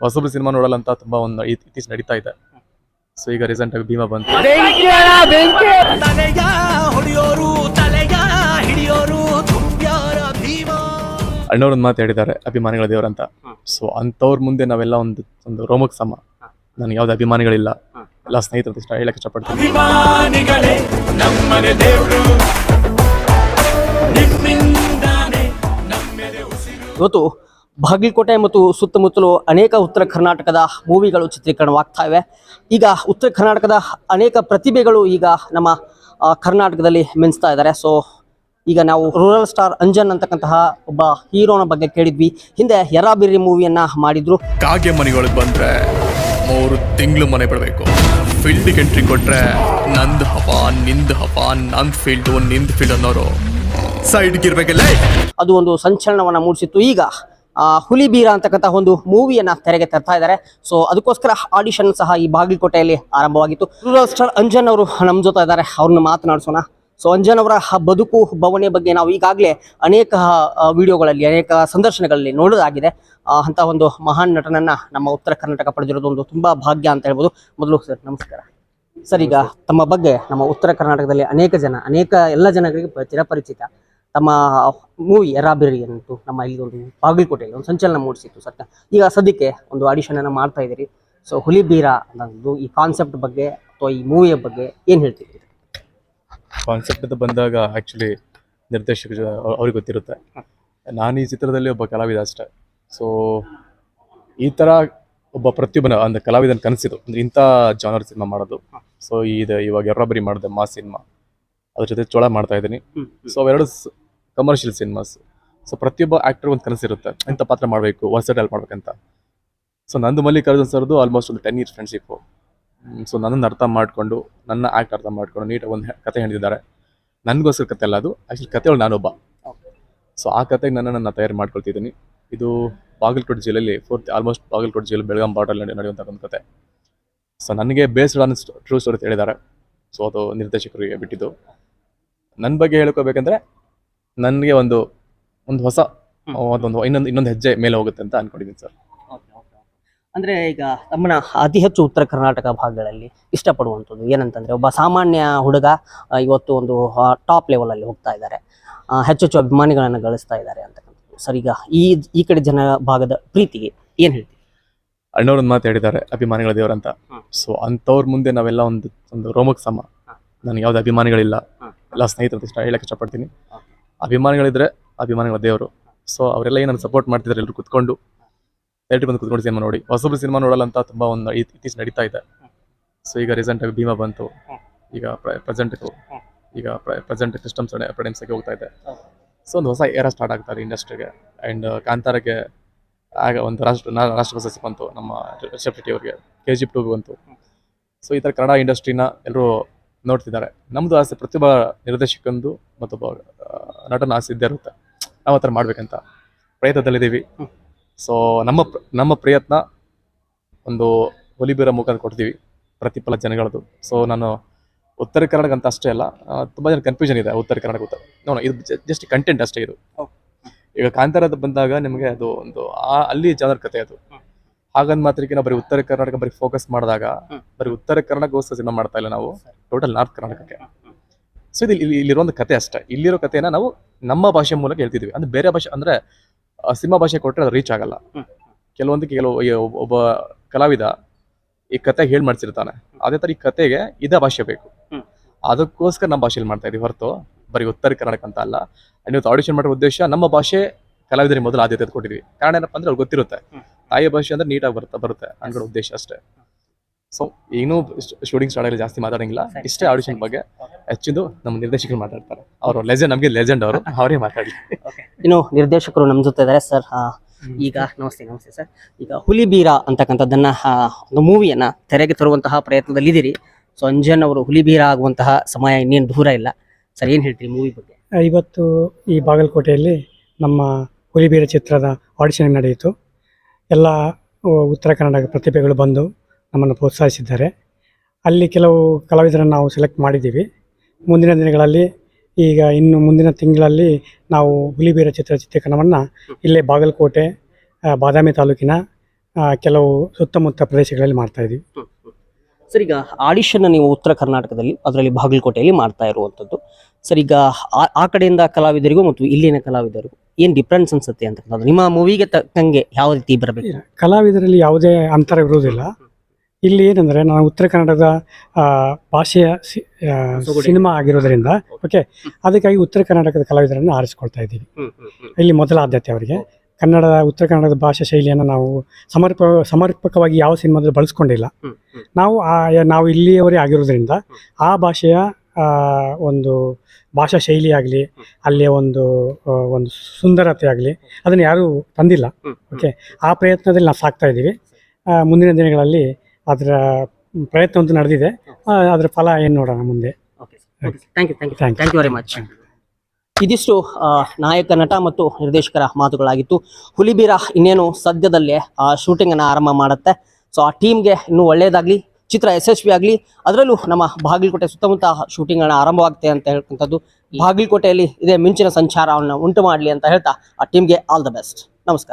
ಹೊಸಬ್ರು ಸಿನಿಮಾ ನೋಡಲ್ಲ ಅಂತ ತುಂಬಾ ಒಂದು ಇತ್ತೀಚೆಗೆ ನಡೀತಾ ಇದೆ. ಸೊ ಈಗ ರೀಸೆಂಟ್ ಆಗಿ ಭೀಮಾ ಬಂತು. ಅಣ್ಣವ್ರೊಂದು ಮಾತು ಹೇಳಿದ್ದಾರೆ ಅಭಿಮಾನಿಗಳ ದೇವರಂತ ಸೊ ಅಂಥವ್ರ ಮುಂದೆ ನಾವೆಲ್ಲ ಒಂದು ಒಂದು ರೋಮಕ್ ಸಮ. ನನಗೆ ಯಾವ್ದು ಅಭಿಮಾನಿಗಳಿಲ್ಲ. ಎಲ್ಲ ಸ್ನೇಹಿತರ ಇಷ್ಟ ಹೇಳಕ್ಕೆ ಇಷ್ಟಪಡ್ತೀನಿ. ಇವತ್ತು ಬಾಗಲಕೋಟೆ ಮತ್ತು ಸುತ್ತಮುತ್ತಲು ಅನೇಕ ಉತ್ತರ ಕರ್ನಾಟಕದ ಮೂವಿಗಳು ಚಿತ್ರೀಕರಣವಾಗ್ತಾ ಇವೆ ಈಗ ಉತ್ತರ ಕರ್ನಾಟಕದ ಅನೇಕ ಪ್ರತಿಭೆಗಳು ಈಗ ನಮ್ಮ ಕರ್ನಾಟಕದಲ್ಲಿ ಮಿಂಚ್ತಾ ಇದ್ದಾರೆ. ಸೊ ಈಗ ನಾವು ರೂರಲ್ ಸ್ಟಾರ್ ಅಂಜನ್ ಅಂತಕ್ಕಂತಹ ಒಬ್ಬ ಹೀರೋನ ಬಗ್ಗೆ ಕೇಳಿದ್ವಿ. ಹಿಂದೆ ಯರಾಬಿರಿ ಮೂವಿಯನ್ನ ಮಾಡಿದ್ರು. ಕಾಗೆ ಮನೆಗಳಿಗೆ ಬಂದ್ರೆ ಮೂರು ತಿಂಗಳು ಮನೆ ಬಿಡಬೇಕು. ಫೀಲ್ಡ್ ಎಂಟ್ರಿ ಕೊಟ್ರೆ ನಂದ್ ಹಪ ನಿಂದ್ ಹಪ ನಂದ್ ಫೀಲ್ಡ್ ನಿಂದ್ ಫೀಲ್ಡ್ ಅನ್ನೋರು ಸೈಡ್ಗಿರ್ಬೇಕಲ್ಲ ಅದು ಒಂದು ಸಂಚಲನವನ್ನ ಮೂಡಿಸಿತ್ತು. ಈಗ ಹುಲಿ ಬೀರ ಅಂತಕ್ಕಂಥ ಒಂದು ಮೂವಿಯನ್ನ ತೆರೆಗೆ ತರ್ತಾ ಇದ್ದಾರೆ. ಸೊ ಅದಕ್ಕೋಸ್ಕರ ಆಡಿಷನ್ ಸಹ ಈ ಬಾಗಲಕೋಟೆಯಲ್ಲಿ ಆರಂಭವಾಗಿತ್ತು. ರೂರಲ್ ಸ್ಟಾರ್ ಅಂಜನ್ ಅವರು ನಮ್ಮ ಜೊತೆ ಇದ್ದಾರೆ. ಅವ್ರನ್ನ ಮಾತನಾಡಿಸೋಣ. ಸೊ ಅಂಜನ್ ಅವರ ಬದುಕು ಭವನೆ ಬಗ್ಗೆ ನಾವು ಈಗಾಗಲೇ ಅನೇಕ ವಿಡಿಯೋಗಳಲ್ಲಿ ಅನೇಕ ಸಂದರ್ಶನಗಳಲ್ಲಿ ನೋಡೋದಾಗಿದೆ ಅಂತ ಒಂದು ಮಹಾನ್ ನಟನನ್ನ ನಮ್ಮ ಉತ್ತರ ಕರ್ನಾಟಕ ಪಡೆದಿರೋದು ಒಂದು ತುಂಬಾ ಭಾಗ್ಯ ಅಂತ ಹೇಳ್ಬೋದು. ಮೊದಲು ಸರ್ ನಮಸ್ಕಾರ. ಸರ್ ಈಗ ತಮ್ಮ ಬಗ್ಗೆ ನಮ್ಮ ಉತ್ತರ ಕರ್ನಾಟಕದಲ್ಲಿ ಅನೇಕ ಜನ ಅನೇಕ ಎಲ್ಲ ಜನಗಳಿಗೆ ಚಿರಪರಿಚಿತ ತಮ್ಮ ಮೂವಿ ಎರಾಬಿರಿ ಅಂತೂ ನಮ್ಮ ಇಲ್ಲಿ ಒಂದು ಬಾಗಲಕೋಟೆಯಲ್ಲಿ ಒಂದು ಸಂಚಲನ ಮೂಡಿಸಿತ್ತು ಸತ್ಯ. ಈಗ ಸದ್ಯಕ್ಕೆ ಒಂದು ಆಡಿಷನ್ ಅನ್ನು ಮಾಡ್ತಾ ಇದ್ದೀರಿ. ಸೊ ಹುಲಿ ಬೀರ ಅನ್ನೋದು ಈ ಕಾನ್ಸೆಪ್ಟ್ ಬಗ್ಗೆ ಅಥವಾ ಈ ಮೂವಿಯ ಬಗ್ಗೆ ಏನು ಹೇಳ್ತೀರಿ ಕಾನ್ಸೆಪ್ಟ್ ಬಂದಾಗ ಆ್ಯಕ್ಚುಲಿ ನಿರ್ದೇಶಕ ಅವ್ರಿಗೆ ಗೊತ್ತಿರುತ್ತೆ. ನಾನು ಈ ಚಿತ್ರದಲ್ಲಿ ಒಬ್ಬ ಕಲಾವಿದ ಅಷ್ಟೇ. ಸೊ ಈ ಥರ ಒಬ್ಬ ಪ್ರತಿಯೊಬ್ಬನ ಅಂದ್ರೆ ಕಲಾವಿದನ ಕನಸಿದು. ಅಂದರೆ ಇಂಥ ಜಾನರ್ ಸಿನಿಮಾ ಮಾಡೋದು. ಸೊ ಇದು ಇವಾಗ ಎರಡೊಬ್ಬರಿ ಮಾಡಿದೆ ಮಾ ಸಿನಿಮಾ ಅದ್ರ ಜೊತೆ ಚೋಳ ಮಾಡ್ತಾ ಇದ್ದೀನಿ. ಸೊ ಅವೆರಡು ಕಮರ್ಷಿಯಲ್ ಸಿನಿಮಾಸ್ ಸೊ ಪ್ರತಿಯೊಬ್ಬ ಆ್ಯಕ್ಟರ್ ಒಂದು ಕನಸಿರುತ್ತೆ ಇಂಥ ಪಾತ್ರ ಮಾಡಬೇಕು ವರ್ಸಟೈಲ್ ಮಾಡ್ಬೇಕಂತ. ಸೊ ನಂದು ಮಲ್ಲಿಕಾರ್ಜುನ್ ಸರ್ದು ಆಲ್ಮೋಸ್ಟ್ ಒಂದು ಟೆನ್ ಇಯರ್ಸ್ ಫ್ರೆಂಡ್ಶಿಪ್ಪು ಸೊ ನನ್ನನ್ನು ಅರ್ಥ ಮಾಡಿಕೊಂಡು, ನನ್ನ ಆ್ಯಕ್ಟ್ ಅರ್ಥ ಮಾಡಿಕೊಂಡು ನೀಟಾಗಿ ಒಂದು ಕತೆ ಹೇಳಿದ್ದಾರೆ. ನನಗೋಸ್ಕರ ಕತೆ ಅಲ್ಲ ಅದು. ಆ್ಯಕ್ಚುಲಿ ಕತೆಗಳು ನಾನೊಬ್ಬ. ಸೊ ಆ ಕತೆಗೆ ನನ್ನನ್ನು ನಾನು ತಯಾರು ಮಾಡ್ಕೊಳ್ತಿದ್ದೀನಿ. ಇದು ಬಾಗಲಕೋಟೆ ಜಿಲ್ಲೆಯಲ್ಲಿ ಫೋರ್ತ್ ಆಲ್ಮೋಸ್ಟ್ ಬಾಗಲಕೋಟೆ ಜಿಲ್ಲೆ ಬೆಳಗಾಂ ಬಾರ್ಡರ್ ನಡೆಯುವಂಥ ಒಂದು ಕತೆ. ಸೊ ನನಗೆ ಬೇಸ್ಡ್ ಆನ್ ಟ್ರೂ ಸ್ಟೋರಿ ಹೇಳಿದ್ದಾರೆ. ಸೊ ಅದು ನಿರ್ದೇಶಕರಿಗೆ ಬಿಟ್ಟಿದ್ದು. ನನ್ನ ಬಗ್ಗೆ ಹೇಳ್ಕೋಬೇಕಂದ್ರೆ ನನಗೆ ಒಂದು ಒಂದು ಹೊಸ ಒಂದು ಇನ್ನೊಂದು ಇನ್ನೊಂದು ಹೆಜ್ಜೆ ಮೇಲೆ ಹೋಗುತ್ತೆ ಅಂತ ಅನ್ಕೊಂಡಿದ್ದೀನಿ ಸರ್. ಅಂದ್ರೆ ಈಗ ತಮ್ಮನ ಅತಿ ಹೆಚ್ಚು ಉತ್ತರ ಕರ್ನಾಟಕ ಭಾಗಗಳಲ್ಲಿ ಇಷ್ಟಪಡುವಂಥದ್ದು ಏನಂತಂದ್ರೆ ಒಬ್ಬ ಸಾಮಾನ್ಯ ಹುಡುಗ ಇವತ್ತು ಒಂದು ಟಾಪ್ ಲೆವೆಲಲ್ಲಿ ಹೋಗ್ತಾ ಇದ್ದಾರೆ. ಹೆಚ್ಚು ಹೆಚ್ಚು ಅಭಿಮಾನಿಗಳನ್ನು ಗಳಿಸ್ತಾ ಇದ್ದಾರೆ ಅಂತಕ್ಕಂಥದ್ದು ಸರ್ ಈಗ ಈ ಈ ಕಡೆ ಜನ ಭಾಗದ ಪ್ರೀತಿಗೆ ಏನು ಹೇಳ್ತೀವಿ ಅಣ್ಣವ್ರೊಂದು ಮಾತು ಹೇಳಿದ್ದಾರೆ ಅಭಿಮಾನಿಗಳ ದೇವರಂತ ಸೊ ಅಂಥವ್ರ ಮುಂದೆ ನಾವೆಲ್ಲ ಒಂದು ಒಂದು ರೋಮಕ್ ಸಮ. ನನಗೆ ಯಾವ್ದು ಅಭಿಮಾನಿಗಳಿಲ್ಲ. ಎಲ್ಲ ಸ್ನೇಹಿತರ ಇಷ್ಟ ಹೇಳಕ್ ಇಷ್ಟಪಡ್ತೀನಿ. ಅಭಿಮಾನಿಗಳಿದ್ರೆ ಅಭಿಮಾನಿಗಳ ದೇವರು. ಸೊ ಅವರೆಲ್ಲ ಏನನ್ನು ಸಪೋರ್ಟ್ ಮಾಡ್ತಿದ್ದಾರೆ ಎಲ್ಲರೂ ಕುತ್ಕೊಂಡು ಥಿಯೇಟ್ರಿಗೆ ಬಂದು ಕುತ್ಕೊಂಡು ಸಿನಿಮಾ ನೋಡಿ. ಹೊಸಬ್ರು ಸಿನಿಮಾ ನೋಡಲ್ಲ ಅಂತ ತುಂಬ ಒಂದು ಇತ್ತೀಚೆ ನಡೀತಾ ಇದೆ. ಸೊ ಈಗ ರೀಸೆಂಟ್ ಆಗಿ ಭೀಮಾ ಬಂತು. ಈಗ ಪ್ರೆಸೆಂಟ್ ಈಗ ಪ್ರೆಸೆಂಟ್ ಸಿಸ್ಟಮ್ಸ್ ಪ್ರೆಡೆನ್ಸ್ ಆಗಿ ಹೋಗ್ತಾ ಇದೆ. ಸೊ ಒಂದು ಹೊಸ ಏರಾ ಸ್ಟಾರ್ಟ್ ಆಗ್ತಾರೆ ಇಂಡಸ್ಟ್ರಿಗೆ. ಆ್ಯಂಡ್ ಕಾಂತಾರಕ್ಕೆ ಆಗ ಒಂದು ರಾಷ್ಟ್ರ ರಾಷ್ಟ್ರ ಪ್ರಶಸ್ತಿ ಬಂತು ನಮ್ಮ ರಿಷಬ್ ಶೆಟ್ಟಿ ಅವರಿಗೆ ಕೆ ಜಿ ಟೂಗೆ ಬಂತು. ಸೊ ಈ ಥರ ಕನ್ನಡ ಇಂಡಸ್ಟ್ರಿನ ಎಲ್ಲರೂ ನೋಡ್ತಿದ್ದಾರೆ. ನಮ್ಮದು ಆಸೆ ಪ್ರತಿಭಾ ನಿರ್ದೇಶಕಂದು ಮತ್ತೊಬ್ಬ ನಟನ ಆಸೆ ಇದ್ದೇ ಇರುತ್ತೆ. ನಾವು ಆ ಥರ ಮಾಡ್ಬೇಕಂತ ಪ್ರಯತ್ನದಲ್ಲಿದ್ದೀವಿ. ಸೊ ನಮ್ಮ ನಮ್ಮ ಪ್ರಯತ್ನ ಒಂದು ಒಲಿಬೀರ ಮುಖಾಂತರ ಕೊಡ್ತೀವಿ ಪ್ರತಿಫಲ ಜನಗಳದ್ದು. ಸೊ ನಾನು ಉತ್ತರ ಕರ್ನಾಟಕ ಅಂತ ಅಷ್ಟೇ ಅಲ್ಲ ತುಂಬ ತುಂಬಾ ಜನ ಕನ್ಫ್ಯೂಷನ್ ಇದೆ ಉತ್ತರ ಕರ್ನಾಟಕ ಉತ್ತರ. ನೋಡೋಣ ಇದು ಜಸ್ಟ್ ಕಂಟೆಂಟ್ ಅಷ್ಟೇ ಇದು. ಈಗ ಕಾಂತಾರದ ಬಂದಾಗ ನಿಮಗೆ ಅದು ಒಂದು ಆ ಅಲ್ಲಿ ಜನರ ಕತೆ ಅದು. ಹಾಗಂದ್ ಮಾತ್ರಕ್ಕೆ ನಾವು ಬರೀ ಉತ್ತರ ಕರ್ನಾಟಕ ಬರೀ ಫೋಕಸ್ ಮಾಡಿದಾಗ ಬರೀ ಉತ್ತರ ಕರ್ನಾಟಕ ಸಿನಿಮಾ ಮಾಡ್ತಾ ಇಲ್ಲ ನಾವು. ಟೋಟಲ್ ನಾರ್ತ್ ಕರ್ನಾಟಕಕ್ಕೆ. ಸೊ ಇದು ಇಲ್ಲಿ ಇಲ್ಲಿರೋ ಒಂದು ಕತೆ ಅಷ್ಟೇ. ಇಲ್ಲಿರೋ ಕಥೆನ ನಾವು ನಮ್ಮ ಭಾಷೆ ಮೂಲಕ ಹೇಳ್ತಿದ್ವಿ. ಅಂದ್ರೆ ಬೇರೆ ಭಾಷೆ ಅಂದ್ರೆ ಸಿನಿಮಾ ಭಾಷೆ ಕೊಟ್ಟರೆ ಅದು ರೀಚ್ ಆಗಲ್ಲ. ಕೆಲವೊಂದಕ್ಕೆ ಕೆಲವು ಒಬ್ಬ- ಕಲಾವಿದ ಈ ಕತೆ ಹೇಳಿ ಮಾಡ್ಸಿರ್ತಾನೆ. ಅದೇ ತರ ಈ ಕತೆಗೆ ಇದೇ ಭಾಷೆ ಬೇಕು. ಅದಕ್ಕೋಸ್ಕರ ನಮ್ಮ ಭಾಷೆಯಲ್ಲಿ ಮಾಡ್ತಾ ಇದೀವಿ ಹೊರತು. ಬರೀ ಉತ್ತರ ಕರ್ನಾಟಕ ಅಂತ ಅಲ್ಲ. ಇವತ್ತು ಆಡಿಷನ್ ಮಾಡೋ ಉದ್ದೇಶ ನಮ್ಮ ಭಾಷೆ ಕಲಾವಿದರಿಗೆ ಮೊದಲು ಆದ್ಯತೆ ಕೊಟ್ಟಿದ್ವಿ ಕಾರಣ ಏನಪ್ಪ ಅಂದ್ರೆ ಅವ್ರಿಗೆ ಗೊತ್ತಿರುತ್ತೆ. ತಾಯಿ ಭಾಷೆ ಅಂದ್ರೆ ನೀಟಾಗಿ ಬರುತ್ತೆ ಬರುತ್ತೆ. ಅನ್ಕೊಳ್ಳೋ ಉದ್ದೇಶ ಅಷ್ಟೇ. ಸೊ ಏನೂ ಶೂಟಿಂಗ್ ಸ್ಟಾರ್ಟ್ ಆಗಲಿ ಜಾಸ್ತಿ ಮಾತಾಡಂಗಿಲ್ಲ. ಇಷ್ಟೇ ಆಡಿಷನ್ ಬಗ್ಗೆ. ಹೆಚ್ಚಿಂದು ನಮ್ಮ ನಿರ್ದೇಶಕರು ಮಾತಾಡ್ತಾರೆ. ಅವರು ಲೆಜೆಂಡ್ ನಮಗೆ ಲೆಜೆಂಡ್ ಅವರು. ಅವರೇ ಮಾತಾಡಿ. ಇನ್ನು ನಿರ್ದೇಶಕರು ನಮ್ಮ ಜೊತೆ ಇದ್ದಾರೆ ಸರ್ ಈಗ ನಮಸ್ತೆ ನಮಸ್ತೆ ಸರ್ ಈಗ ಹುಲಿಬೀರ ಅಂತಕ್ಕಂಥದ್ದನ್ನ ಒಂದು ಮೂವಿಯನ್ನ ತೆರೆಗೆ ತರುವಂತಹ ಪ್ರಯತ್ನದಲ್ಲಿ ಇದ್ದೀರಿ ಸೊ ಅಂಜನ್ ಅವರು ಹುಲಿಬೀರ ಆಗುವಂತಹ ಸಮಯ ಇನ್ನೇನು ದೂರ ಇಲ್ಲ. ಸರ್ ಏನ್ ಹೇಳ್ತೀರಿ ಮೂವಿ ಬಗ್ಗೆ? ಇವತ್ತು ಈ ಬಾಗಲಕೋಟೆಯಲ್ಲಿ ನಮ್ಮ ಹುಲಿಬೀರ ಚಿತ್ರದ ಆಡಿಷನ್ ನಡೆಯಿತು. ಎಲ್ಲ ಉತ್ತರ ಕನ್ನಡ ಪ್ರತಿಭೆಗಳು ಬಂದು ನಮ್ಮನ್ನು ಪ್ರೋತ್ಸಾಹಿಸಿದ್ದಾರೆ. ಅಲ್ಲಿ ಕೆಲವು ಕಲಾವಿದರನ್ನು ನಾವು ಸೆಲೆಕ್ಟ್ ಮಾಡಿದ್ದೀವಿ. ಮುಂದಿನ ದಿನಗಳಲ್ಲಿ, ಈಗ ಇನ್ನು ಮುಂದಿನ ತಿಂಗಳಲ್ಲಿ ನಾವು ಹುಲಿಬೀರ ಚಿತ್ರ ಚಿತ್ರೀಕರಣವನ್ನು ಇಲ್ಲೇ ಬಾಗಲಕೋಟೆ ಬಾದಾಮಿ ತಾಲೂಕಿನ ಕೆಲವು ಸುತ್ತಮುತ್ತ ಪ್ರದೇಶಗಳಲ್ಲಿ ಮಾಡ್ತಾ ಇದ್ದೀವಿ. ಸರ್ ಈಗ ಆಡಿಷನ್ ನೀವು ಉತ್ತರ ಕರ್ನಾಟಕದಲ್ಲಿ ಅದರಲ್ಲಿ ಬಾಗಲಕೋಟೆಯಲ್ಲಿ ಮಾಡ್ತಾ ಇರುವಂಥದ್ದು. ಸರ್ ಈಗ ಆ- ಕಡೆಯಿಂದ ಕಲಾವಿದರಿಗೂ ಮತ್ತು ಇಲ್ಲಿನ ಕಲಾವಿದರಿಗೂ ಏನು ಡಿಫ್ರೆನ್ಸ್ ಅನ್ಸುತ್ತೆ ಅಂತ ನಿಮ್ಮ ಮೂವಿಗೆ ತಕ್ಕಂಗೆ ಯಾವ ರೀತಿ ಬರಬೇಕು? ಕಲಾವಿದರಲ್ಲಿ ಯಾವುದೇ ಅಂತರ ಇರುವುದಿಲ್ಲ. ಇಲ್ಲಿ ಏನಂದ್ರೆ ನಾವು ಉತ್ತರ ಕನ್ನಡದ ಭಾಷೆಯ ಸಿನಿಮಾ ಆಗಿರೋದ್ರಿಂದ ಓಕೆ ಅದಕ್ಕಾಗಿ ಉತ್ತರ ಕರ್ನಾಟಕದ ಕಲಾವಿದರನ್ನು ಆರಿಸ್ಕೊಳ್ತಾ ಇದ್ದೀವಿ. ಇಲ್ಲಿ ಮೊದಲ ಆದ್ಯತೆ ಅವರಿಗೆ. ಕನ್ನಡ ಉತ್ತರ ಕನ್ನಡದ ಭಾಷಾ ಶೈಲಿಯನ್ನು ನಾವು ಸಮರ್ಪ ಸಮರ್ಪಕವಾಗಿ ಯಾವ ಸಿನಿಮಾದಲ್ಲಿ ಬಳಸ್ಕೊಂಡಿಲ್ಲ. ನಾವು ಆ ನಾವು ಇಲ್ಲಿಯವರೇ ಆಗಿರೋದ್ರಿಂದ ಆ ಭಾಷೆಯ ಒಂದು ಭಾಷಾ ಶೈಲಿ ಆಗಲಿ ಅಲ್ಲಿಯ ಒಂದು ಒಂದು ಸುಂದರತೆ ಆಗಲಿ ಅದನ್ನು ಯಾರೂ ತಂದಿಲ್ಲ. ಓಕೆ? ಆ ಪ್ರಯತ್ನದಲ್ಲಿ ನಾವು ಸಾಕ್ತಾ ಇದ್ದೀವಿ. ಮುಂದಿನ ದಿನಗಳಲ್ಲಿ ಅದರ ಪ್ರಯತ್ನ ಅಂತೂ ನಡೆದಿದೆ. ಅದರ ಫಲ ಏನು ನೋಡೋಣ ಮುಂದೆ? Thank you thank you thank you very much ಇದಿಷ್ಟು ನಾಯಕ, ನಟ ಮತ್ತು ನಿರ್ದೇಶಕರ ಮಾತುಗಳಾಗಿತ್ತು. ಹುಲಿಬೀರ ಇನ್ನೇನು ಸದ್ಯದಲ್ಲೇ, ಆ ಶೂಟಿಂಗ್ ಅನ್ನ ಆರಂಭ ಮಾಡುತ್ತೆ. ಸೊ, ಆ ಟೀಮ್ಗೆ ಇನ್ನೂ ಒಳ್ಳೆಯದಾಗಲಿ ಚಿತ್ರ ಯಶಸ್ವಿ ಆಗಲಿ, ಅದರಲ್ಲೂ ನಮ್ಮ ಬಾಗಲಕೋಟೆ ಸುತ್ತಮುತ್ತ ಶೂಟಿಂಗ್ ಅನ್ನ ಆರಂಭವಾಗುತ್ತೆ ಅಂತ ಹೇಳ್ತಕ್ಕಂಥದ್ದು. ಬಾಗಲಕೋಟೆಯಲ್ಲಿ ಇದೇ ಮಿಂಚಿನ ಸಂಚಾರವನ್ನು ಉಂಟು ಮಾಡಲಿ ಅಂತ ಹೇಳ್ತಾ, ಆ ಟೀಮ್ಗೆ ಆಲ್ ದ ಬೆಸ್ಟ್ ನಮಸ್ಕಾರ.